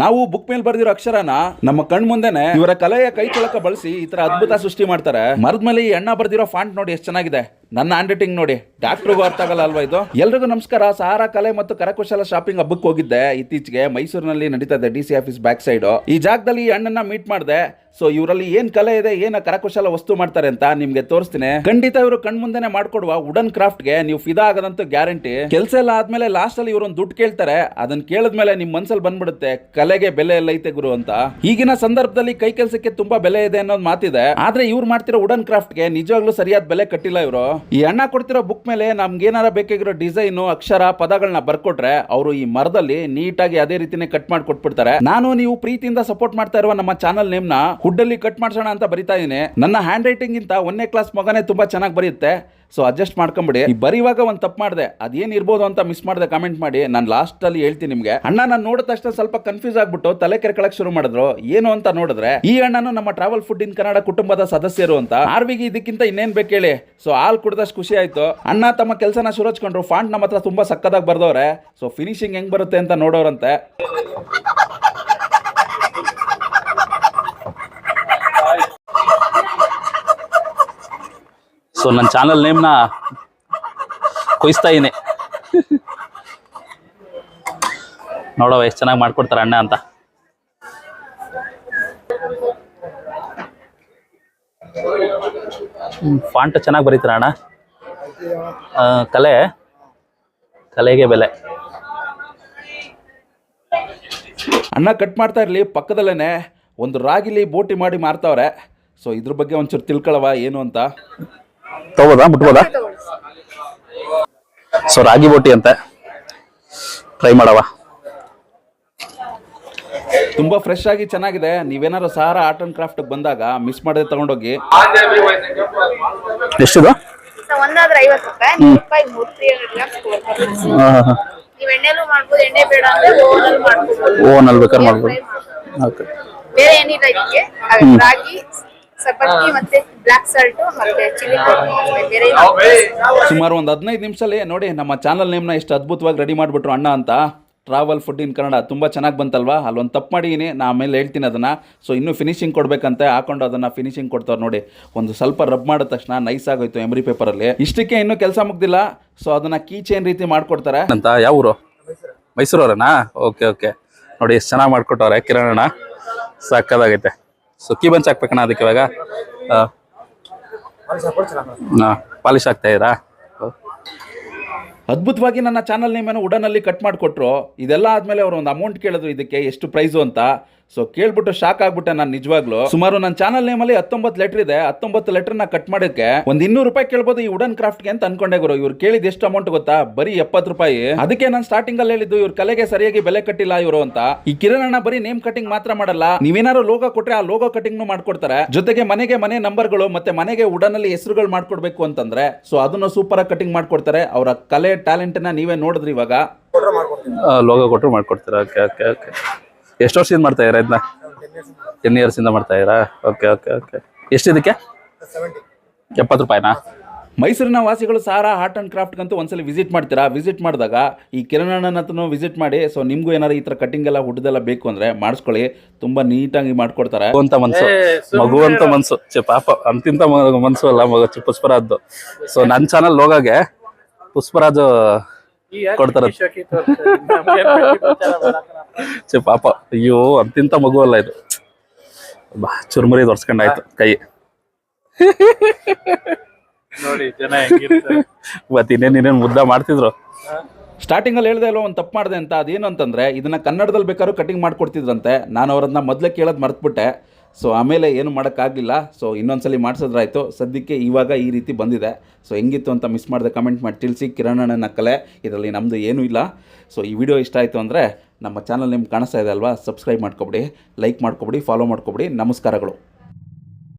ನಾವು ಬುಕ್ ಮೇಲೆ ಬರ್ದಿರೋ ಅಕ್ಷರನ ನಮ್ಮ ಕಣ್ ಮುಂದೆನೆ ಇವರ ಕಲೆಯ ಕೈ ಬಳಸಿ ಈ ತರ ಅದ್ಭುತ ಸೃಷ್ಟಿ ಮಾಡ್ತಾರೆ. ಮರದ ಮೇಲೆ ಈ ಅಣ್ಣ ಬರ್ದಿರೋ ಫಾಂಟ್ ನೋಡಿ ಎಷ್ಟು ಚೆನ್ನಾಗಿದೆ. ನನ್ನ ಹ್ಯಾಂಡ್ ರೈಟಿಂಗ್ ನೋಡಿ ಡಾಕ್ಟ್ರಿಗೂ ಅರ್ಥ ಆಗಲ್ಲ ಅಲ್ವಾ ಇದು? ಎಲ್ರಿಗೂ ನಮಸ್ಕಾರ. ಸಹಾರ ಕಲೆ ಮತ್ತು ಕರಕುಶಲ ಶಾಪಿಂಗ್ ಹಬ್ಬಕ್ಕೆ ಹೋಗಿದ್ದೆ. ಇತ್ತೀಚೆಗೆ ಮೈಸೂರಿನಲ್ಲಿ ನಡೀತಾ ಇದೆ D C office back side ಈ ಜಾಗದಲ್ಲಿ ಈ ಅಣ್ಣನ ಮೀಟ್ ಮಾಡಿದೆ. ಸೊ ಇವರಲ್ಲಿ ಏನ್ ಕಲೆ ಇದೆ, ಏನ ಕರಕುಶಲ ವಸ್ತು ಮಾಡ್ತಾರೆ ಅಂತ ನಿಮ್ಗೆ ತೋರಿಸ್ತೀನಿ. ಖಂಡಿತ ಇವರು ಕಣ್ ಮುಂದೆನೆ ಮಾಡ್ಕೊಡುವ ವುಡನ್ ಕ್ರಾಫ್ಟ್ಗೆ ನೀವು ಫಿದಾ ಆಗದಂತೂ ಗ್ಯಾರಂಟಿ ಕೆಲಸ ಎಲ್ಲ ಆದ್ಮೇಲೆ ಲಾಸ್ಟ್ ಅಲ್ಲಿ ಇವರೊಂದು ದುಡ್ಡು ಕೇಳ್ತಾರೆ. ಅದನ್ನ ಕೇಳಿದ್ಮೇಲೆ ನಿಮ್ ಮನ್ಸಲ್ಲಿ ಬಂದ್ಬಿಡುತ್ತೆ. ಕಲೆಗೆ ಬೆಲೆ ಎಲ್ಲ ಐತೆ ಗುರು ಅಂತ. ಈಗಿನ ಸಂದರ್ಭದಲ್ಲಿ ಕೈ ಕೆಲಸಕ್ಕೆ ತುಂಬಾ ಬೆಲೆ ಇದೆ ಅನ್ನೋದು ಮಾತಿದೆ. ಆದ್ರೆ ಇವ್ರು ಮಾಡ್ತಿರೋ ವುಡನ್ ಕ್ರಾಫ್ಟ್ಗೆ ನಿಜವಾಗ್ಲೂ ಸರಿಯಾದ ಬೆಲೆ ಕಟ್ಟಿಲ್ಲ ಇವರು. ಈ ಅಣ್ಣ ಕೊಡ್ತಿರೋ ಬುಕ್ ಮೇಲೆ ನಮ್ಗೆ ಏನಾರ ಬೇಕಾಗಿರೋ ಡಿಸೈನ್ ಅಕ್ಷರ ಪದಗಳನ್ನ ಬರ್ಕೊಟ್ರೆ ಅವರು ಈ ಮರದಲ್ಲಿ ನೀಟಾಗಿ ಅದೇ ರೀತಿನೇ ಕಟ್ ಮಾಡಿ ಕೊಟ್ಬಿಡ್ತಾರೆ. ನಾನು ನೀವು ಪ್ರೀತಿಯಿಂದ ಸಪೋರ್ಟ್ ಮಾಡ್ತಾ ಇರುವ ನಮ್ಮ ಚಾನಲ್ ನೇಮ್ನ ಹುಡ್ ಅಲ್ಲಿ ಕಟ್ ಮಾಡ್ಸೋಣ ಅಂತ ಬರಿತಾ ಇದೀನಿ ನನ್ನ ಹ್ಯಾಂಡ್ ರೈಟಿಂಗ್ ಗಿಂತ ಒಂದನೇ ಕ್ಲಾಸ್ ಮಗನೇ ತುಂಬಾ ಚೆನ್ನಾಗಿ ಬರೆಯುತ್ತೆ. ಸೊ ಅಡ್ಜಸ್ಟ್ ಮಾಡ್ಕೊಂಬಿಡಿ. ಬರೀವಾಗ ಒಂದ್ ತಪ್ಪು ಮಾಡಿದೆ. ಅದೇನ್ ಇರ್ಬೋದು ಅಂತ ಮಿಸ್ ಮಾಡಿದೆ ಕಾಮೆಂಟ್ ಮಾಡಿ. ನಾನು ಲಾಸ್ಟ್ ಅಲ್ಲಿ ಹೇಳ್ತೀನಿ ನಿಮ್ಗೆ. ಅಣ್ಣ ನಾನು ನೋಡಿದ ತಕ್ಷಣ ಸ್ವಲ್ಪ ಕನ್ಫ್ಯೂಸ್ ಆಗ್ಬಿಟ್ಟು ತಲೆ ಕೆರ್ಕೊಳಕ್ ಶುರು ಮಾಡಿದ್ರು. ಏನು ಅಂತ ನೋಡಿದ್ರೆ, ಈ ಅಣ್ಣನು ನಮ್ಮ ಟ್ರಾವೆಲ್ ಫುಡ್ ಇನ್ ಕನ್ನಡ ಕುಟುಂಬದ ಸದಸ್ಯರು ಅಂತ. ಆರ್ವಿಗೆ ಇದಕ್ಕಿಂತ ಇನ್ನೇನ್ ಬೇಕು ಹೇಳಿ? ಸೊ ಹಾಲ್ ಕುಡ್ದಷ್ಟು ಖುಷಿ ಆಯ್ತು. ಅಣ್ಣ ತಮ್ಮ ಕೆಲಸನ ಶುರು ಹಚ್ಕೊಂಡ್ರು ಫಾಂಟ್ ನಮ್ಮ ಹತ್ರ ತುಂಬಾ ಸಕ್ಕದಾಗಿ ಬರ್ದವ್ರೆ. ಸೊ ಫಿನಿಶಿಂಗ್ ಹೆಂಗ್ ಬರುತ್ತೆ ಅಂತ ನೋಡೋರಂತೆ. ಸೊ ನನ್ನ ಚಾನಲ್ ನೇಮ್ನ ಕೊಯ್ಸ್ತಾ ಇದೀನಿ ನೋಡವ ಎಷ್ಟು ಚೆನ್ನಾಗಿ ಮಾಡ್ಕೊಡ್ತಾರೆ ಅಣ್ಣ ಅಂತ. ಫಾಂಟ್ ಚೆನ್ನಾಗಿ ಬರೀತಾರ ಅಣ್ಣ? ಕಲೆ? ಕಲೆಗೆ ಬೆಲೆ. ಅಣ್ಣ ಕಟ್ ಮಾಡ್ತಾ ಇರಲಿ ಪಕ್ಕದಲ್ಲೇ ಒಂದು ರಾಗಿಲಿ ಬೋಟಿ ಮಾಡಿ ಮಾರ್ತಾವ್ರೆ. ಸೊ ಇದ್ರ ಬಗ್ಗೆ ಒಂಚೂರು ತಿಳ್ಕೊಳವ ಏನು ಅಂತ? ತಗೋದಾ ಮುಟ್ಬೋದಾ? ಸೊ ರಾಗಿ ಬೋಟಿ ಅಂತ ಟ್ರೈ ಮಾಡವ. ತುಂಬಾ ಫ್ರೆಶ್ ಆಗಿ ಚೆನ್ನಾಗಿದೆ. ನೀವೇನಾದ್ರು ಸಹಾರ ಆರ್ಟ್ ಅಂಡ್ ಕ್ರಾಫ್ಟ್ ಬಂದಾಗ ಮಿಸ್ ಮಾಡದೆ ತಗೊಂಡೋಗಿ. ಎಷ್ಟಿದು? ಸೊ ಒಂದಾದ್ರೆ ಐವತ್ತು ರೂಪಾಯಿ. ನೂರು ರೂಪಾಯಿ ಮೂರು ತ್ರೀ ಹಂಡ್ರೆಡ್ ನೀವು ಎಣ್ಣೆಲೂ ಮಾಡ್ಬೋದು ಎಣ್ಣೆ ಬೇಡ ಅಂದ್ರೆ ಓವನಲ್ಲಿ ಮಾಡ್ಬೋದು. ಓನ್ ಅಲ್ಲಿ ಬೇಕಾದ್ರೆ ಮಾಡ್ಬೋದು. ಓಕೆ ಬೇರೆ ಏನಿಲ್ಲ ಇದಕ್ಕೆ. ರಾಗಿ ಸಬ್ಬಕ್ಕಿ ಮತ್ತೆ ಬ್ಲಾಕ್ ಸಾಲ್ಟ್ ಮತ್ತೆ ಚಿಲ್ಲಿ ಬೇರೆ ಸುಮಾರು ಒಂದು ಹದಿನೈದು ನಿಮಿಷದಲ್ಲಿ ನೋಡಿ ನಮ್ಮ ಚಾನಲ್ನ ಎಷ್ಟು ಅದ್ಭುತವಾಗಿ ರೆಡಿ ಮಾಡಿಬಿಟ್ರು ಅಣ್ಣ ಅಂತ. ಟ್ರಾವೆಲ್ ಫುಡ್ ಇನ್ ಕನ್ನಡ ತುಂಬ ಚೆನ್ನಾಗಿ ಬಂತಲ್ವಾ? ಅಲ್ಲೊಂದು ತಪ್ಪು ಮಾಡಿದ್ದೀನಿ ನಾ ಆಮೇಲೆ ಹೇಳ್ತೀನಿ ಅದನ್ನು. ಸೊ ಇನ್ನೂ ಫಿನಿಶಿಂಗ್ ಕೊಡಬೇಕಂತೆ, ಹಾಕೊಂಡು ಅದನ್ನು ಫಿನಿಶಿಂಗ್ ಕೊಡ್ತಾರೆ ನೋಡಿ. ಒಂದು ಸ್ವಲ್ಪ ರಬ್ ಮಾಡಿದ ತಕ್ಷಣ ನೈಸ್ ಆಗೋಯ್ತು ಎಮ್ರಿ ಪೇಪರಲ್ಲಿ ಇಷ್ಟಕ್ಕೆ ಇನ್ನೂ ಕೆಲಸ ಮುಗ್ದಿಲ್ಲ. ಸೊ ಅದನ್ನು ಕೀ ಚೈನ್ ರೀತಿ ಮಾಡಿಕೊಡ್ತಾರೆ. ಅಂತ, ಯಾವ ಊರು? ಮೈಸೂರವರನಾ ಓಕೆ ಓಕೆ ನೋಡಿ, ಎಷ್ಟು ಚೆನ್ನಾಗಿ ಮಾಡಿಕೊಟ್ಟವ್ರೆ ಕಿರಣಣ್ಣ ಸಕ್ಕದಾಗೈತೆ ಸೊ ಕೀ ಬಂಚ್ ಹಾಕ್ಬೇಕಣ್ಣ ಅದಕ್ಕೆ ಇವಾಗ. ಹಾಂ, ಪಾಲಿಶ್ ಆಗ್ತಾ ಇದ್ದೀರಾ? ಅದ್ಭುತವಾಗಿ ನನ್ನ ಚಾನಲ್ ನೇಮನ್ನು ಉಡನಲ್ಲಿ ಕಟ್ ಮಾಡಿಕೊಟ್ರು. ಇದೆಲ್ಲ ಆದಮೇಲೆ ಅವರು ಒಂದು ಅಮೌಂಟ್ ಕೇಳಿದ್ರು ಇದಕ್ಕೆ, ಎಷ್ಟು ಪ್ರೈಸು ಅಂತ. ಸೊ ಕೇಳ್ಬಿಟ್ಟು ಶಾಕ್ ಆಗ್ಬಿಟ್ಟೆ ನಾನು ನಿಜವಾಗ್ಲು. ಸುಮಾರು ನನ್ನ ಚಾನಲ್ ನೇಮಲ್ಲಿ ಹತ್ತೊಂಬತ್ತು ಲೆಟರ್ ಇದೆ. ಹತ್ತೊಂಬತ್ತು ಲೆಟರ್ನ ಕಟ್ ಮಾಡೋಕ್ಕೆ ಒಂದು ಇನ್ನೂರು ರೂಪಾಯಿ ಕೇಳ್ಬೋದು ಈ ವುಡನ್ ಕ್ರಾಫ್ಟ್ಗೆ ಅಂತ ಅನ್ಕೊಂಡೆ ಗುರು. ಇವ್ರು ಕೇಳಿದ ಎಷ್ಟು ಅಮೌಂಟ್ ಗೊತ್ತಾ? ಬರೀ ಎಪ್ಪತ್ತು ರೂಪಾಯಿ. ಅದಕ್ಕೆ ನಾನು ಸ್ಟಾರ್ಟಿಂಗ್ ಅಲ್ಲಿ ಹೇಳಿದ್ದು ಇವ್ರ ಕಲೆಗೆ ಸರಿಯಾಗಿ ಬೆಲೆ ಕಟ್ಟಿಲ್ಲ ಇವರು ಅಂತ. ಈ ಕಿರಣ ಅಣ್ಣ ಬರೀ ನೇಮ್ ಕಟಿಂಗ್ ಮಾತ್ರ ಮಾಡಲ್ಲ. ನೀವೇನಾದ್ರು ಲೋಗೋ ಕೊಟ್ರೆ ಆ ಲೋಗೋ ಕಟಿಂಗ್ ಮಾಡ್ಕೊಡ್ತಾರೆ. ಜೊತೆಗೆ ಮನೆಗೆ ಮನೆ ನಂಬರ್ಗಳು ಮತ್ತೆ ಮನೆಗೆ ವುಡನ್ ಅಲ್ಲಿ ಹೆಸರುಗಳು ಮಾಡ್ಕೊಡ್ಬೇಕು ಅಂತಂದ್ರೆ ಸೊ ಅದನ್ನು ಸೂಪರ್ ಆಗಿ ಕಟಿಂಗ್ ಮಾಡ್ಕೊಡ್ತಾರೆ. ಅವರ ಕಲೆ ಟ್ಯಾಲೆಂಟ್ನ ನೀವೇ ನೋಡಿದ್ರಿ ಇವಾಗ. ಲೋಗೋ ಕೊಟ್ಟರು ಮಾಡ್ಕೊಡ್ತೀರಾ? Okay okay okay. ಎಷ್ಟು ವರ್ಷದಿಂದ ಮಾಡ್ತಾ ಇದ್ದೀರಾ ಇದನ್ನ? ಟೆನ್ ಇಯರ್ಸಿಂದ ಮಾಡ್ತಾ ಇದ್ದೀರಾ? ಓಕೆ ಓಕೆ ಓಕೆ ಎಷ್ಟಿದಕ್ಕೆ ಎಪ್ಪತ್ತು ರೂಪಾಯಿನಾ? ಮೈಸೂರಿನ ವಾಸಿಗಳು ಸಾರಾ ಆರ್ಟ್ ಅಂಡ್ ಕ್ರಾಫ್ಟ್ ಅಂತೂ ಒಂದ್ಸಲ ವಿಸಿಟ್ ಮಾಡ್ತೀರಾ? ವಿಸಿಟ್ ಮಾಡಿದಾಗ ಈ ಕಿರಣಣ್ಣನ ಹತ್ರನೂ ವಿಸಿಟ್ ಮಾಡಿ ಸೊ ನಿಮಗೂ ಏನಾರು ಈ ತರ ಕಟಿಂಗ್ ಎಲ್ಲ ಹುಡ್ದೆಲ್ಲ ಬೇಕು ಅಂದ್ರೆ ಮಾಡಿಸ್ಕೊಳ್ಳಿ. ತುಂಬಾ ನೀಟಾಗಿ ಮಾಡ್ಕೊಡ್ತಾರೆ. ಅಂತ ಮನ್ಸು ಮಗು ಅಂತ ಮನ್ಸು. ಛೆ ಪಾಪ ಅಂತಿಂತ ಮನಸ್ಸು ಮನ್ಸು ಅಲ್ಲ ಮಗ ಚಿ ಪುಷ್ಪರಾಜ್ದು. ಸೊ ನನ್ನ ಚಾನಲ್ ಹೋಗಾಗೆ ಪುಷ್ಪರಾಜು ಕೊಡ್ತಾರ? ಪಾಪ ಅಯ್ಯೋ ಅಂತಿಂತ ಮಗು ಅಲ್ಲ ಇದು. ಬಾ ಚುರುಮುರಿ ತೋರ್ಸ್ಕೊಂಡಾಯ್ತು ಕೈ. ನೋಡಿ ಜನ ಮತ್ ಇನ್ನೇನ್ ಇನ್ನೇನ್ ಮುದ್ದ ಮಾಡ್ತಿದ್ರು? ಸ್ಟಾರ್ಟಿಂಗ್ ಅಲ್ಲಿ ಹೇಳ್ದೆ ಅಲ್ವಾ ಒಂದು ತಪ್ಪು ಮಾಡಿದೆ ಅಂತ. ಅದೇನು ಅಂತಂದ್ರೆ ಇದನ್ನ ಕನ್ನಡದಲ್ಲಿ ಬೇಕಾದ್ರೂ ಕಟಿಂಗ್ ಮಾಡ್ಕೊಡ್ತಿದ್ರಂತೆ. ನಾನು ಅವರನ್ನ ಮೊದಲೇ ಕೇಳೋದು ಮರ್ತ್ಬಿಟ್ಟೆ. ಸೊ ಆಮೇಲೆ ಏನು ಮಾಡೋಕ್ಕಾಗಲಿಲ್ಲ. ಸೊ ಇನ್ನೊಂದ್ಸಲಿ ಮಾಡಿಸೋದ್ರಾಯ್ತು. ಸದ್ಯಕ್ಕೆ ಇವಾಗ ಈ ರೀತಿ ಬಂದಿದೆ. ಸೊ ಹೆಂಗಿತ್ತು ಅಂತ ಮಿಸ್ ಮಾಡಿದೆ ಕಮೆಂಟ್ ಮಾಡಿ ತಿಳಿಸಿ. ಕಿರಣಣ್ಣನ ಕಲೆ, ಇದರಲ್ಲಿ ನಮ್ಮದು ಏನೂ ಇಲ್ಲ. ಸೊ ಈ ವಿಡಿಯೋ ಇಷ್ಟ ಆಯಿತು ಅಂದರೆ ನಮ್ಮ ಚಾನಲ್ ನಿಮ್ಗೆ ಕಾಣಿಸ್ತಾ ಇದೆ ಅಲ್ವಾ? ಸಬ್ಸ್ಕ್ರೈಬ್ ಮಾಡ್ಕೊಬಿಡಿ ಲೈಕ್ ಮಾಡ್ಕೊಬಿಡಿ ಫಾಲೋ ಮಾಡ್ಕೊಬಿಡಿ. ನಮಸ್ಕಾರಗಳು.